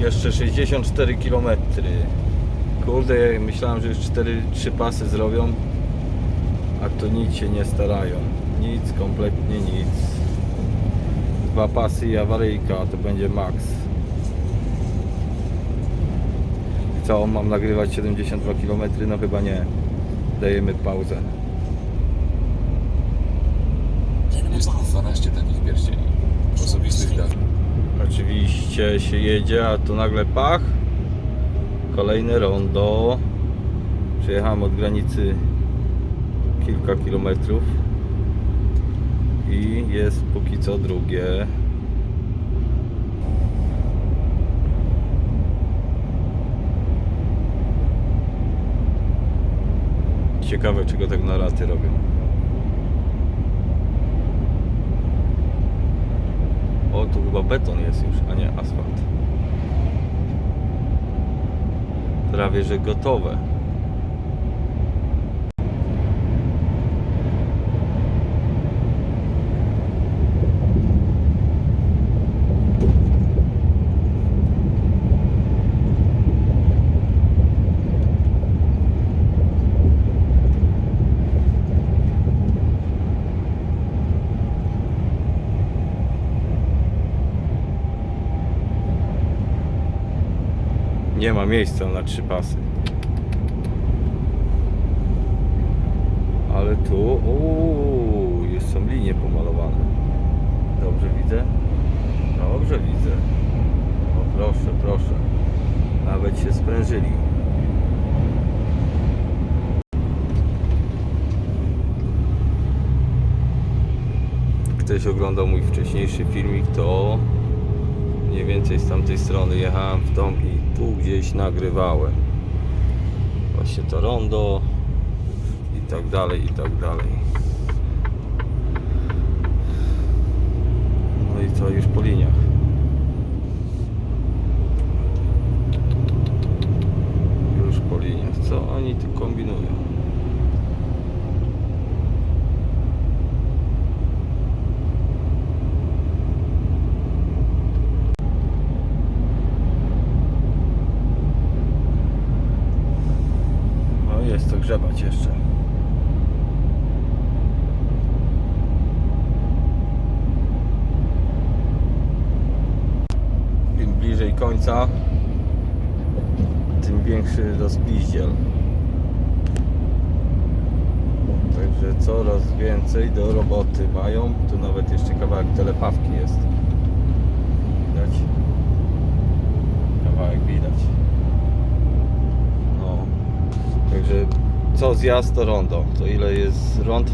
Jeszcze 64 km. Kurde, myślałem, że już 4, 3 pasy zrobią, a to nic się nie starają. Nic, kompletnie nic. Dwa pasy i awaryjka, to będzie max. I co, mam nagrywać 72 km? No chyba nie. Dajemy pauzę. Jest 12 Oczywiście się jedzie, a tu nagle pach. Kolejne rondo. Przejechałem od granicy kilka kilometrów. I jest póki co drugie. Ciekawe czego tak na raty robią. Tu chyba beton jest już, a nie asfalt. Prawie, że gotowe. Nie ma miejsca na trzy pasy. Ale tu, uuu, już są linie pomalowane. Dobrze widzę? Dobrze widzę. O proszę, proszę. Nawet się sprężyli. Ktoś oglądał mój wcześniejszy filmik, to mniej więcej z tamtej strony jechałem w dom i tu gdzieś nagrywałem. Właśnie to rondo i tak dalej, i tak dalej. No i co już po liniach. Już po liniach. Co oni tu kombinują? Jest to grzebać jeszcze. Im bliżej końca, tym większy rozpiździel. Także coraz więcej do roboty mają. Tu nawet jeszcze kawałek telepawki jest. Widać? Kawałek widać. No. Także co zjazd to rondo. To ile jest rond?